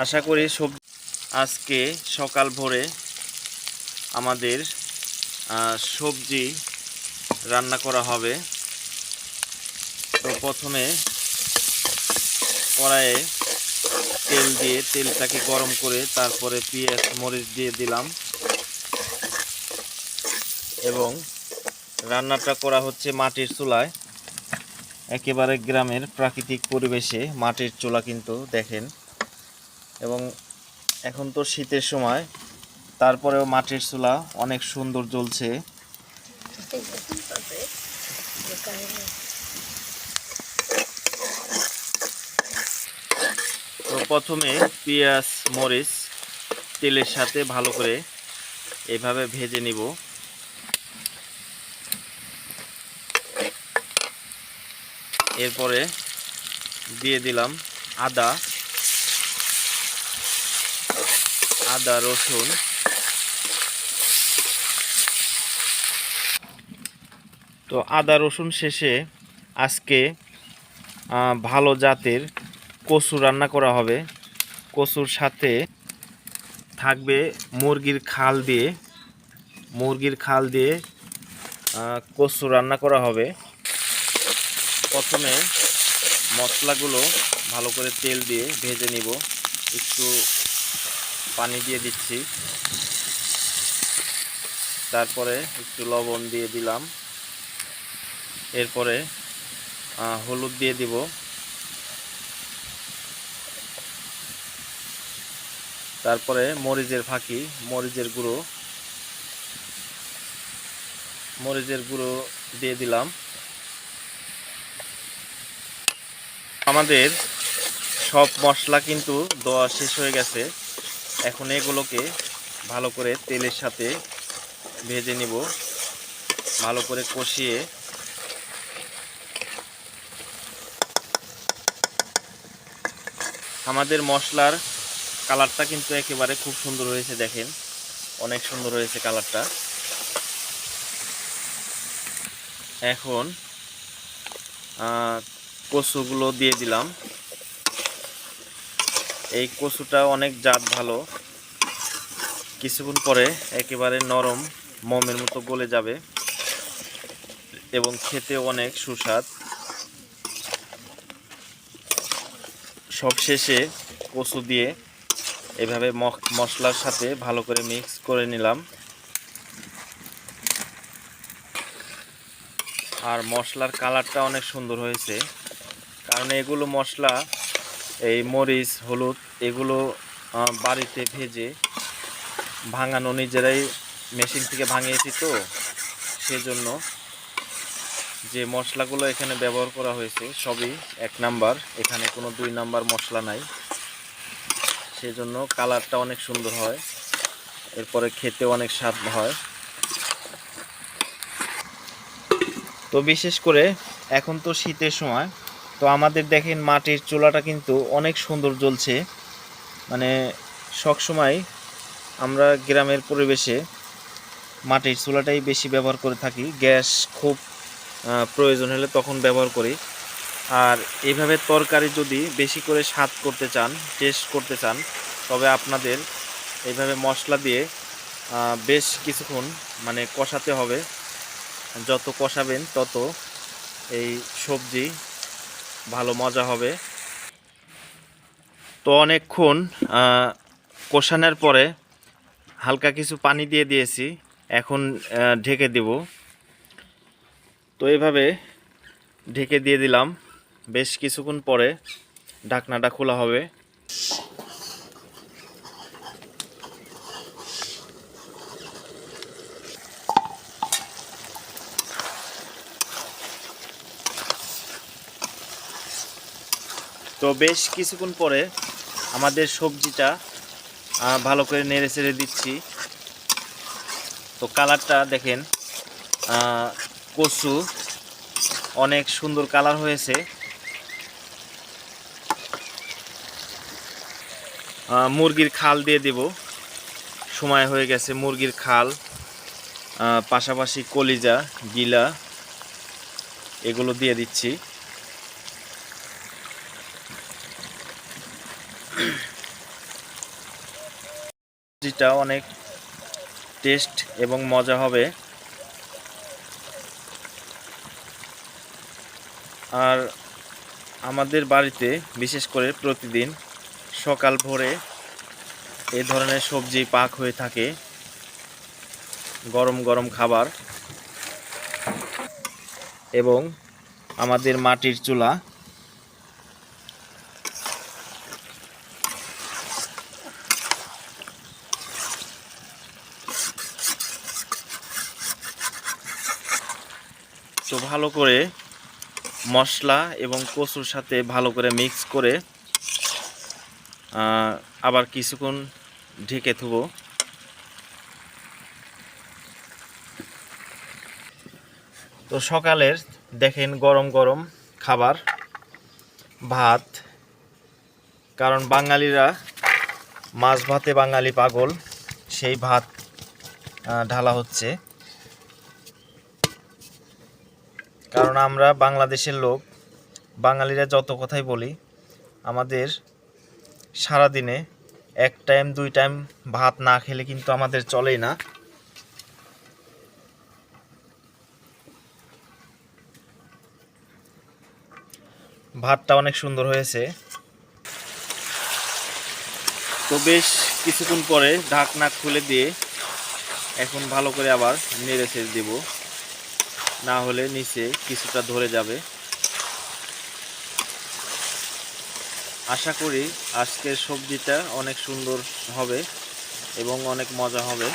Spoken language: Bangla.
আশা করি সব আজকে সকাল ভোরে আমাদের সবজি রান্না করা হবে। তো প্রথমে কড়াইয়ে তেল দিয়ে তেলটাকে গরম করে তারপরে পেঁয়াজ, মরিচ দিয়ে দিলাম। এবং রান্নাটা করা হচ্ছে মাটির চুলায়। একেবারে গ্রামের প্রাকৃতিক পরিবেশে মাটির চুলা কিন্তু দেখেন। এবং এখন তো শীতের সময়, তারপরেও মাটির চুলা অনেক সুন্দর জ্বলছে। তো প্রথমে পেঁয়াজ, মরিচ, তেলের সাথে ভালো করে এভাবে ভেজে নিব। এরপরে দিয়ে দিলাম আদা। আদা, রসুন। তো আদা, রসুন শেষে আজকে ভালো জাতের কচু রান্না করা হবে। কচুর সাথে থাকবে মুরগির খাল দিয়ে। মুরগির খাল দিয়ে কচু রান্না করা হবে। প্রথমে মশলাগুলো ভালো করে তেল দিয়ে ভেজে নিব। একটু পানি দিয়ে দিচ্ছি। তারপরে একটু লবণ দিয়ে দিলাম। এরপরে হলুদ দিয়ে দিব। তারপরে মরিচের ফাঁকি, মরিচের গুঁড়ো। মরিচের গুঁড়ো দিয়ে দিলাম। আমাদের সব মশলা কিন্তু দেওয়া শেষ হয়ে গেছে। এখন এগুলোকে ভালো করে তেলের সাথে ভেজে নিব। ভালো করে কষিয়ে। আমাদের মশলার কালারটা কিন্তু একেবারে খুব সুন্দর হয়েছে দেখেন। অনেক সুন্দর হয়েছে কালারটা। এখন কচুগুলো দিয়ে দিলাম। এই কচুটা অনেক জাত ভালো। কিছুক্ষণ পরে একেবারে নরম মমের মতো গলে যাবে এবং খেতে অনেক সুস্বাদ। সবশেষে কচু দিয়ে এভাবে মশলার সাথে ভালো করে মিক্স করে নিলাম। আর মশলার কালারটা অনেক সুন্দর হয়েছে। কারণ এগুলো মশলা এই মরিচ, হলুদ এগুলো বাড়িতে ভেজে ভাঙানো নিজেরাই মেশিন থেকে ভাঙিয়েছি তো, সেজন্য যে মশলাগুলো এখানে ব্যবহার করা হয়েছে সবই এক নাম্বার, এখানে কোনো দুই নাম্বার মশলা নাই। সেজন্য কালারটা অনেক সুন্দর হয়, এরপরে খেতে অনেক স্বাদ হয়। তো বিশেষ করে এখন তো শীতের সময় তো আমাদের দেখেন মাটির চুলাটা কিন্তু অনেক সুন্দর জ্বলছে। মানে সবসময় আমরা গ্রামের পরিবেশে মাটির চুলাটাই বেশি ব্যবহার করে থাকি। গ্যাস খুব প্রয়োজন হলে তখন ব্যবহার করি। আর এইভাবে তরকারি যদি বেশি করে স্বাদ করতে চান টেস্ট করতে চান, তবে আপনাদের এইভাবে মশলা দিয়ে বেশ কিছুক্ষণ মানে কষাতে হবে। যত কষাবেন তত এই সবজি ভালো মজা হবে। তো অনেকক্ষণ কোষানোর পরে হালকা কিছু পানি দিয়ে দিয়েছি। এখন ঢেকে দেব। তো এভাবে ঢেকে দিয়ে দিলাম। বেশ কিছুক্ষণ পরে ঢাকনাটা খোলা হবে। তো বেশ কিছুক্ষণ পরে আমাদের সবজিটা ভালো করে নেড়ে চেড়ে দিচ্ছি। তো কালারটা দেখেন কচু, অনেক সুন্দর কালার হয়েছে। মুরগির খাল দিয়ে দেব। সময় হয়ে গেছে মুরগির খাল পাশাপাশি কলিজা, গিলা, এগুলো দিয়ে দিচ্ছি। সবজিটা অনেক টেস্ট এবং মজা হবে। আর আমাদের বাড়িতে, বিশেষ করে প্রতিদিন সকাল ভোরে এই ধরনের সবজি পাক হয়ে থাকে। গরম গরম খাবার। এবং আমাদের মাটির চুলা তো ভালো করে মশলা এবং কচুর সাথে ভালো করে মিক্স করে আবার কিছুক্ষণ ঢেকে থুবো। তো সকালের দেখেন গরম গরম খাবার, ভাত, কারণ বাঙালিরা মাছ ভাতে বাঙালি পাগল, সেই ভাত ঢালা হচ্ছে। কারণ আমরা বাংলাদেশের লোক, বাঙালিরা যত কথাই বলি, আমাদের সারাদিনে এক টাইম, দুই টাইম ভাত না খেলে কিন্তু আমাদের চলেই না। ভাতটা অনেক সুন্দর হয়েছে। তো বেশ কিছুক্ষণ পরে ঢাকনা খুলে দিয়ে এখন ভালো করে আবার নেড়ে ছেড়ে দেব। না হলে নিচে কিছুটা ধরে যাবে। আশা করি আজকের সবজিটা অনেক সুন্দর হবে এবং অনেক মজা হবে।